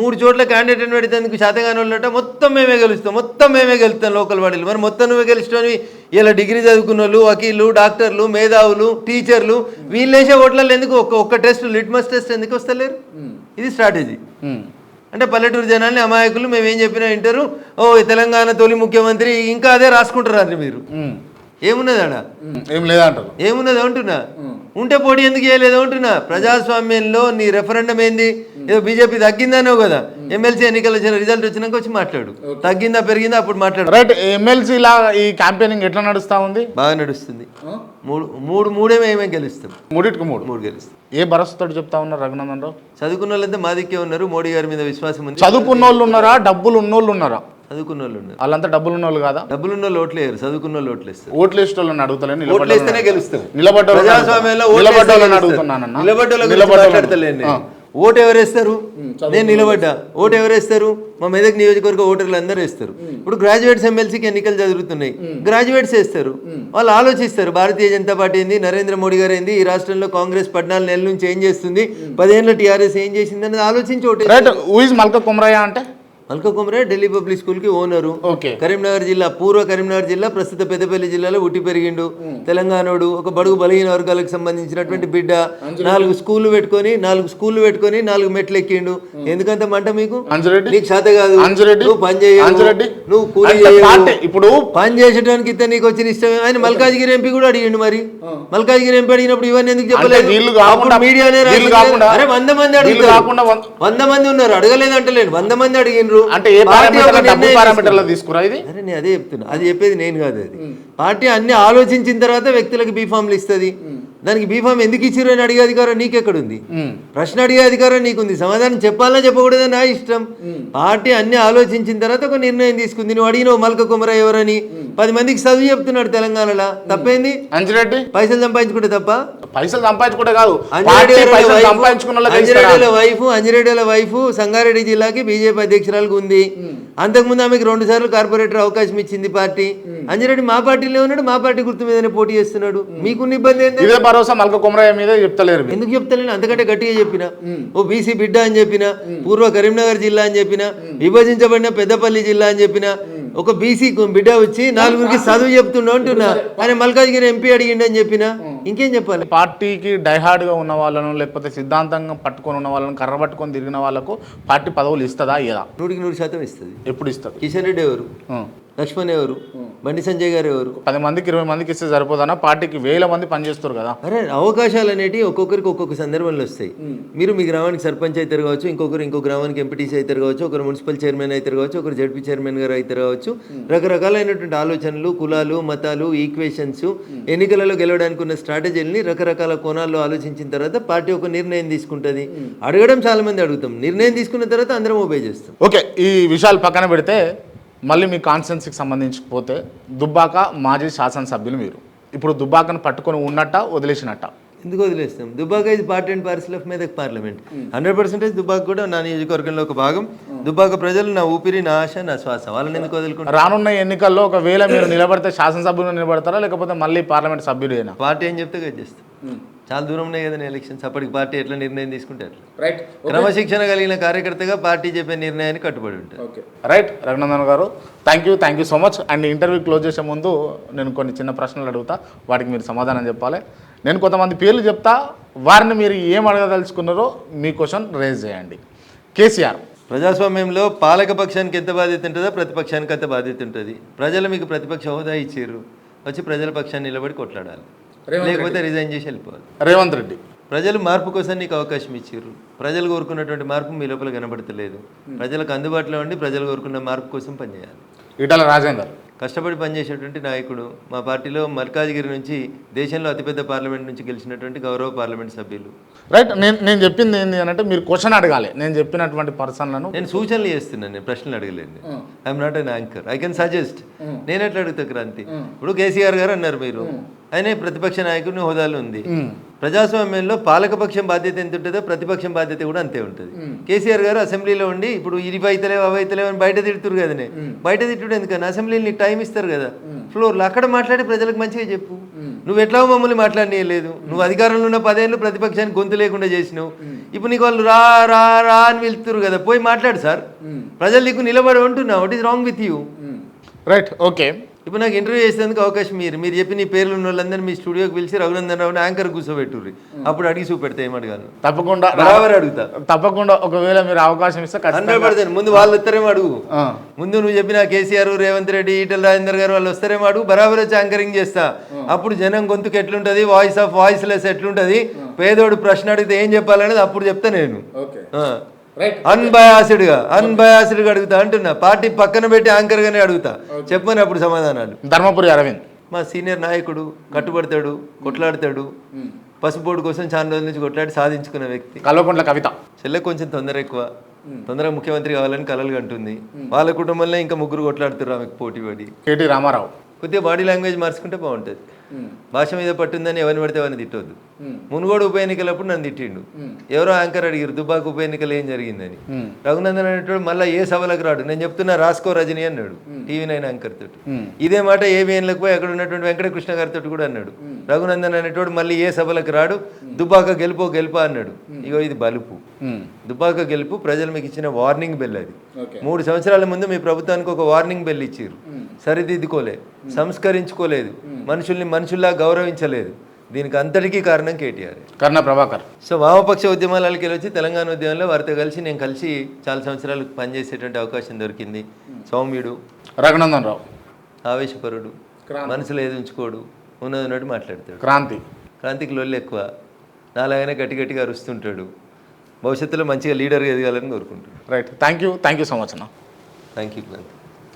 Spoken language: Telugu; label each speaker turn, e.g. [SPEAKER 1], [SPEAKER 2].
[SPEAKER 1] మూడు చోట్ల క్యాండిడేట్ పెడితేందుకు శాతగాని వాళ్ళట మొత్తం మేమే గెలుస్తాం మొత్తం మేమే గెలుస్తాం లోకల్ బాడీలు. మరి మొత్తం నువ్వే గెలుస్తావు ఇలా డిగ్రీ చదువుకున్న వాళ్ళు వకీళ్ళు డాక్టర్లు మేధావులు టీచర్లు వీళ్ళు వేసే ఓట్లలో ఎందుకు ఒక్క ఒక్క టెస్ట్ లిట్మస్ టెస్ట్ ఎందుకు వస్తలేరు? ఇది స్ట్రాటజీ. అంటే పల్లెటూరు జనాల్ని అమాయకులు మేము ఏం చెప్పినా వింటారు ఓ తెలంగాణ తొలి ముఖ్యమంత్రి ఇంకా అదే రాసుకుంటారు అది మీరు. ఏమున్నది ఆడ.
[SPEAKER 2] ఏం లేదంటారు.
[SPEAKER 1] ఏమున్నది అంటున్నా? ఉంటే పోటీ ఎందుకు చేయలేదు అంటున్నా? ప్రజాస్వామ్యంలో నీ రెఫరెండం ఏంది? ఏదో బీజేపీ తగ్గిందనో కదా. ఎమ్మెల్సీ ఎన్నికల రిజల్ట్ వచ్చినాక వచ్చి మాట్లాడు. తగ్గిందా పెరిగిందా అప్పుడు మాట్లాడు.
[SPEAKER 2] రైట్ ఎమ్మెల్సీ లా ఈ క్యాంపెయినింగ్ ఎట్లా నడుస్తా ఉంది?
[SPEAKER 1] బాగా నడుస్తుంది. మూడు మూడు మూడే మేమే గెలుస్తాం.
[SPEAKER 2] మూడిటికి మూడు?
[SPEAKER 1] మూడు గెలుస్తాం.
[SPEAKER 2] ఏ భరోసాతో చెప్తా ఉన్నారు రఘునందన్ రావు?
[SPEAKER 1] చదువుకున్న వాళ్ళంతా మా దిక్కే ఉన్నారు. మోడీ గారి మీద విశ్వాసం ఉంది.
[SPEAKER 2] చదువుకున్న వాళ్ళు ఉన్నారా? డబ్బులు ఉన్నోళ్ళు ఉన్నారా?
[SPEAKER 1] చదువుకున్న వాళ్ళు ఉన్నారు.
[SPEAKER 2] వాళ్ళంతా డబ్బులు ఉన్నోళ్ళు కాదా?
[SPEAKER 1] డబ్బులు ఉన్న వాళ్ళు ఓట్లు వేయరు చదువుకున్న వాళ్ళు ఓట్లు వేస్తారు
[SPEAKER 2] ఓట్లు వేసే వాళ్ళని అడుగుతలేను
[SPEAKER 1] ఓట్లు వేస్తేనే గెలుస్తాం.
[SPEAKER 2] నిలబడ్డ నిలబడ్డ
[SPEAKER 1] నిలబడ్డ వాళ్ళ
[SPEAKER 2] నిలబడ్డ
[SPEAKER 1] ఓటు ఎవరు వేస్తారు నేను నిలబడ్డా. ఓటు ఎవరు వేస్తారు మా మెదక్ నియోజకవర్గ ఓటర్లు అందరూ వేస్తారు. ఇప్పుడు గ్రాడ్యుయేట్స్ ఎమ్మెల్సీకి ఎన్నికలు జరుగుతున్నాయి. గ్రాడ్యుయేట్స్ వేస్తారు. వాళ్ళు ఆలోచిస్తారు భారతీయ జనతా పార్టీ ఏంది? నరేంద్ర మోడీ గారు ఏంది? ఈ రాష్ట్రంలో కాంగ్రెస్ పద్నాలుగు నెలల నుంచి ఏం చేస్తుంది? పదేళ్ళ టీఆర్ఎస్ ఏం చేసింది? అనేది ఆలోచించి ఓటు
[SPEAKER 2] మల్క కుమరయ్య అంటే?
[SPEAKER 1] మల్క కుమరే ఢిల్లీ పబ్లిక్ స్కూల్కి ఓనరు కరీంనగర్ జిల్లా పూర్వ కరీంనగర్ జిల్లా ప్రస్తుత పెద్దపల్లి జిల్లాలో ఉట్టి పెరిగిండు. తెలంగాణోడు ఒక బడుగు బలహీన వర్గాలకు సంబంధించినటువంటి బిడ్డ. నాలుగు స్కూళ్ళు పెట్టుకొని నాలుగు స్కూళ్ళు పెట్టుకొని నాలుగు మెట్లు ఎక్కిండు ఎందుకంత మంట మీకు? నీకు చేత కాదు? నువ్వు పని
[SPEAKER 2] అంజిరెడ్డి?
[SPEAKER 1] నువ్వు కూలి
[SPEAKER 2] ఇప్పుడు
[SPEAKER 1] పని చేసేటానికి ఇస్తే నీకు వచ్చిన ఇష్టమే. ఆయన మల్కాజ్గిరి ఎంపీ కూడా అడిగిండు మరి. మల్కాజ్గిరి ఎంపీ అడిగినప్పుడు ఇవన్నీ ఎందుకు చెప్పలేదు? మీడియానే అరే వంద మంది అడుగుతారు.
[SPEAKER 2] వంద-
[SPEAKER 1] మంది ఉన్నారు. అడగలేదు అంటలేను వంద మంది అడిగినరు
[SPEAKER 2] అంటే ఏ పారామీటర్లో తీసుకురా ఇది?
[SPEAKER 1] అరే నేను అదే చెప్తున్నా. అది చెప్పేది నేను కాదు అది. పార్టీ అన్ని ఆలోచించిన తర్వాత వ్యక్తులకు బీఫామ్లు ఇస్తుంది. దానికి బీఫామ్ ఎందుకు ఇచ్చిర్రు అని అడిగే అధికారం నీకెక్కడుంది. ప్రశ్న అడిగే అధికారం నీకుంది. సమాధానం చెప్పాలన్నా చెప్పకూడదని నా ఇష్టం. పార్టీ అన్ని ఆలోచించిన తర్వాత ఒక నిర్ణయం తీసుకుంది. నువ్వు అడిగినావు మల్క కుమర ఎవరని. పది మందికి చదువు చెప్తున్నాడు తెలంగాణలో. తప్పేంది?
[SPEAKER 2] అంజిరెడ్డి?
[SPEAKER 1] పైసలు సంపాదించుకుంటే తప్ప?
[SPEAKER 2] పైసలు సంపాదించుకుంటే కాదు. పైసలు
[SPEAKER 1] వైఫ్-
[SPEAKER 2] సంపాదించుకున్న వాళ్ళకి
[SPEAKER 1] అంజిరెడ్డి
[SPEAKER 2] ఇస్తారా?
[SPEAKER 1] వాళ్ళ వైఫ్ సంగారెడ్డి జిల్లాకి బీజేపీ అధ్యక్షురాలకు ఉంది. అంతకుముందు ఆమెకు రెండు సార్లు కార్పొరేటర్ అవకాశం ఇచ్చింది పార్టీ. అంజిరెడ్డి మా పార్టీలో ఉన్నాడు మా పార్టీ గుర్తు మీదనే పోటీ చేస్తున్నాడు. మీకున్న ఇబ్బంది
[SPEAKER 2] ఇదే భరోసా మల్క కుమరయ్య మీదే చెప్తలేరు.
[SPEAKER 1] ఎందుకు చెప్తాను అంతకంటే గట్టిగా చెప్పిన. ఓ బీసీ బిడ్డ అని చెప్పిన పూర్వ కరీంనగర్ జిల్లా అని చెప్పిన విభజించబడిన పెద్దపల్లి జిల్లా అని చెప్పిన ఒక బీసీ బిడ్డ వచ్చి నాలుగురికి చదువు చెప్తుండ అంటున్నా. ఆయన మల్కాజ్గిరి ఎంపీ అడిగిండు అని చెప్పిన ఇంకేం చెప్పాలి?
[SPEAKER 2] పార్టీకి డైహార్డ్గా ఉన్న వాళ్ళను లేకపోతే సిద్ధాంతంగా పట్టుకొని ఉన్న వాళ్ళను కర్ర పట్టుకొని తిరిగిన వాళ్ళకు పార్టీ పదవులు ఇస్తుందా ఇదా
[SPEAKER 1] నూటికి నూరు శాతం ఇస్తుంది.
[SPEAKER 2] ఎప్పుడు ఇస్తుంది?
[SPEAKER 1] కిషన్ రెడ్డి ఎవరు. లక్ష్మణ్ ఎవరు? బండి సంజయ్ గారు ఎవరు?
[SPEAKER 2] పది మందికి ఇరవై మందికి ఇస్తే సరిపోదన్నా పార్టీకి వేల మంది పనిచేస్తారు కదా.
[SPEAKER 1] అరే అవకాశాలు అనేటివి ఒక్కొక్కరికి ఒక్కొక్క సందర్భంలో వస్తాయి. మీరు మీ గ్రామానికి సర్పంచ్ అవుతారు కావచ్చు ఇంకొకరు ఇంకో గ్రామానికి ఎంపీటీసీ అవుతారు కావచ్చు ఒకరు మున్సిపల్ చైర్మన్ అవుతారు కావచ్చు ఒకరు జడ్పీ చైర్మన్ గారు అవుతారు కావచ్చు. రకరకాలైనటువంటి ఆలోచనలు కులాలు మతాలు ఈక్వేషన్స్ ఎన్నికలలో గెలవడానికి ఉన్న స్ట్రాటజీలని రకరకాల కోణాల్లో ఆలోచించిన తర్వాత పార్టీ ఒక నిర్ణయం తీసుకుంటుంది. అడగడం చాలా మంది అడుగుతాం. నిర్ణయం తీసుకున్న తర్వాత అందరం ఒబే చేస్తాం.
[SPEAKER 2] ఓకే ఈ విషయాలు పక్కన పెడితే మళ్ళీ మీ కాన్స్టెన్సీకి సంబంధించకపోతే దుబ్బాక మాజీ శాసనసభ్యులు మీరు. ఇప్పుడు దుబ్బాకను పట్టుకొని ఉన్నట్ట వదిలేసినట్ట?
[SPEAKER 1] ఎందుకు వదిలేస్తాం? దుబాక ఇది part and parcel of Medak parliament hundred percentage Dubak కూడా నా నియోజకవర్గంలో ఒక భాగం. దుబాక ప్రజలు నా ఊపిరి నా ఆశ నా శ్వాస. వాళ్ళని ఎందుకు వదులుకుంటారు?
[SPEAKER 2] రానున్న ఎన్నికల్లో ఒకవేళ మీరు నిలబడితే శాసనసభ్యులు నిలబడతారా? లేకపోతే మళ్ళీ పార్లమెంట్ సభ్యుడేనా?
[SPEAKER 1] పార్టీ ఏం చెప్తే చేస్తాం. చాలా దూరం ఉన్నాయి కదా ఎలక్షన్స్ అప్పటికి పార్టీ ఎట్లా నిర్ణయం తీసుకుంటే అట్లా
[SPEAKER 2] రైట్
[SPEAKER 1] క్రమశిక్షణ కలిగిన కార్యకర్తగా పార్టీ చెప్పే నిర్ణయాన్ని కట్టుబడి ఉంటుంది
[SPEAKER 2] okay right Raghunandan garu. Thank you thank you so much and interview close చేసే ముందు నేను కొన్ని చిన్న ప్రశ్నలు అడుగుతా. వాటికి మీరు సమాధానం చెప్పాలి. నేను కొంతమంది పేర్లు చెప్తా. వారిని మీరు ఏం అడగదలుచుకున్నారో మీ క్వశ్చన్ రేజ్ చేయండి. కేసీఆర్.
[SPEAKER 1] ప్రజాస్వామ్యంలో పాలక పక్షానికి ఎంత బాధ్యత ఉంటుందో ప్రతిపక్షానికి అంత బాధ్యత ఉంటుంది. ప్రజలు మీకు ప్రతిపక్ష హోదా ఇచ్చారు వచ్చి ప్రజల పక్షాన్ని నిలబడి కొట్లాడాలి. లేకపోతే రిజైన్ చేసి వెళ్ళిపోవాలి.
[SPEAKER 2] రేవంత్ రెడ్డి.
[SPEAKER 1] ప్రజలు మార్పు కోసం నీకు అవకాశం ఇచ్చారు ప్రజలు కోరుకున్నటువంటి మార్పు మీ లోపల కనబడతలేదు. ప్రజలకు అందుబాటులో ఉండి ప్రజలు కోరుకున్న మార్పు కోసం పనిచేయాలి.
[SPEAKER 2] ఈటల రాజేందర్.
[SPEAKER 1] కష్టపడి పనిచేసేటువంటి నాయకుడు మా పార్టీలో మల్కాజ్గిరి నుంచి దేశంలో అతిపెద్ద పార్లమెంట్ నుంచి గెలిచినటువంటి గౌరవ పార్లమెంట్ సభ్యులు.
[SPEAKER 2] రైట్ నేను నేను చెప్పింది ఏంటి అని అంటే మీరు క్వశ్చన్ అడగాలి. నేను చెప్పినటువంటి పర్సన్లను
[SPEAKER 1] నేను సూచనలు చేస్తున్నాను నేను ప్రశ్నలు అడగలేదు I'm not an anchor I can suggest నేను ఎట్లా అడుగుతా క్రాంతి? ఇప్పుడు కేసీఆర్ గారు అన్నారు మీరు. ఆయనే ప్రతిపక్ష నాయకుడిని హోదాలో ఉంది. ప్రజాస్వామ్యంలో పాలకపక్షం బాధ్యత ఎంత ఉంటుందో ప్రతిపక్షం బాధ్యత కూడా అంతే ఉంటుంది. కేసీఆర్ గారు అసెంబ్లీలో ఉండి ఇప్పుడు ఇది అయితలేవు అవి అయితలేవు అని బయట తిడుతురు కదనే బయట తిట్టుడు ఎందుకని? అసెంబ్లీలో నీకు టైం ఇస్తారు కదా. ఫ్లోర్లో అక్కడ మాట్లాడి ప్రజలకు మంచిగా చెప్పు. నువ్వు ఎట్లా మమ్మల్ని మాట్లాడనీయలేదు. నువ్వు అధికారంలో ఉన్న పదేళ్ళు ప్రతిపక్షానికి గొంతు లేకుండా చేసినావు. ఇప్పుడు నీకు వాళ్ళు రా రా రా అని వెళ్తున్నారు కదా. పోయి మాట్లాడు సార్. ప్రజలు నీకు నిలబడి ఉంటున్నా what is wrong with you
[SPEAKER 2] right okay
[SPEAKER 1] ఇప్పుడు నాకు ఇంటర్వ్యూ చేసేందుకు అవకాశం మీరు మీరు చెప్పి నీ పేర్లు ఉన్న వాళ్ళందరినీ మీ స్టూడియోకి పిలిచి రఘునందన్ రావుని యాంకర్ కూర్చోబెట్టుర్రి. అప్పుడు అడిగి చూపెడతా ఏమడగాను
[SPEAKER 2] తప్పకుండా
[SPEAKER 1] బరాబర్ అడుగుతా.
[SPEAKER 2] తప్పకుండా ఒకవేళ మీరు అవకాశం ఇస్తే
[SPEAKER 1] హండ్రెడ్ పర్సెంట్. ముందు వాళ్ళు వస్తారేమో అడుగు. ముందు నువ్వు చెప్పిన కేసీఆర్ రేవంత్ రెడ్డి ఈటల రాజేందర్ గారు వాళ్ళు వస్తారేమో అడుగు. బరాబర్ వచ్చి యాంకరింగ్ చేస్తా. అప్పుడు జనం గొంతుకు ఎట్లుంటది? వాయిస్ ఆఫ్ వాయిస్ లెస్ ఎట్లుంటది పేదోడు ప్రశ్న అడిగితే ఏం చెప్పాలనేది అప్పుడు చెప్తా నేను. అన్బయాసిడ్గా అన్బయాసిడ్గా అడుగుతా అంటున్నా. పార్టీ పక్కన పెట్టి యాంకర్ గానే అడుగుతా చెప్పని అప్పుడు సమాధానాలు.
[SPEAKER 2] ధర్మపురి అరవింద్.
[SPEAKER 1] మా సీనియర్ నాయకుడు కట్టుబడతాడు కొట్లాడతాడు పసుపోడు కోసం చాలా రోజుల నుంచి కొట్లాడి సాధించుకున్న వ్యక్తి.
[SPEAKER 2] కల్వకుంట్ల కవిత.
[SPEAKER 1] చెల్లె కొంచెం తొందర ఎక్కువ. తొందరగా ముఖ్యమంత్రి కావాలని కలలు కంటుంది. వాళ్ళ కుటుంబంలో ఇంకా ముగ్గురు కొట్లాడుతున్నారు ఆమెకు పోటీ పడి.
[SPEAKER 2] కేటీ రామారావు.
[SPEAKER 1] కొద్దిగా బాడీ లాంగ్వేజ్ మార్చుకుంటే బాగుంటుంది. భాష మీద పట్టుందని ఎవరిని పడితే ఎవరిని తిట్టొద్దు. మునుగోడు ఉప ఎన్నికలప్పుడు నన్ను తిట్టిండు. ఎవరో యాంకర్ అడిగారు దుబాక్ ఉప ఎన్నికలు ఏం జరిగిందని. రఘునందన్ అనేటోడు మళ్ళీ ఏ సభలకు రాడు? నేను చెప్తున్నా రాసుకో రజని అన్నాడు టీవీ నైన్ యాంకర్ తోటి. ఇదే మాట ఏబిఎన్లకు పోయి అక్కడ ఉన్నటువంటి వెంకటకృష్ణ గారితో కూడా అన్నాడు. రఘునందన్ అనేటోడు మళ్ళీ ఏ సభలకు రాడు? దుబాక గెలుపో గెలుపా అన్నాడు. ఇగో ఇది బలుపు. దుబాక గెలుపు ప్రజలు మీకు ఇచ్చిన వార్నింగ్ బెల్ అది. మూడు సంవత్సరాల ముందు మీ ప్రభుత్వానికి ఒక వార్నింగ్ బెల్ ఇచ్చారు సరిదిద్దుకోలేదు సంస్కరించుకోలేదు మనుషుల్ని మనుషుల్లా గౌరవించలేదు. దీనికి అంతటికీ కారణం కేటీఆర్.
[SPEAKER 2] కర్ణ ప్రభాకర్.
[SPEAKER 1] సో వామపక్ష ఉద్యమాలకి వచ్చి తెలంగాణ ఉద్యమంలో వారితో కలిసి నేను కలిసి చాలా సంవత్సరాలు పనిచేసేటువంటి అవకాశం దొరికింది. సౌమ్యుడు
[SPEAKER 2] రఘునందన్ రావు
[SPEAKER 1] ఆవేశపరుడు మనసులో ఏది ఉంచుకోడు ఉన్నది ఉన్నట్టు మాట్లాడతాడు.
[SPEAKER 2] క్రాంతి.
[SPEAKER 1] క్రాంతికి లొల్లు ఎక్కువ. నాలాగానే గట్టి గట్టిగా అరుస్తుంటాడు. భవిష్యత్తులో మంచిగా లీడర్గా ఎదగాలని కోరుకుంటాడు
[SPEAKER 2] right. Thank you thank you so much అన్న.
[SPEAKER 1] Thank you Kranthi.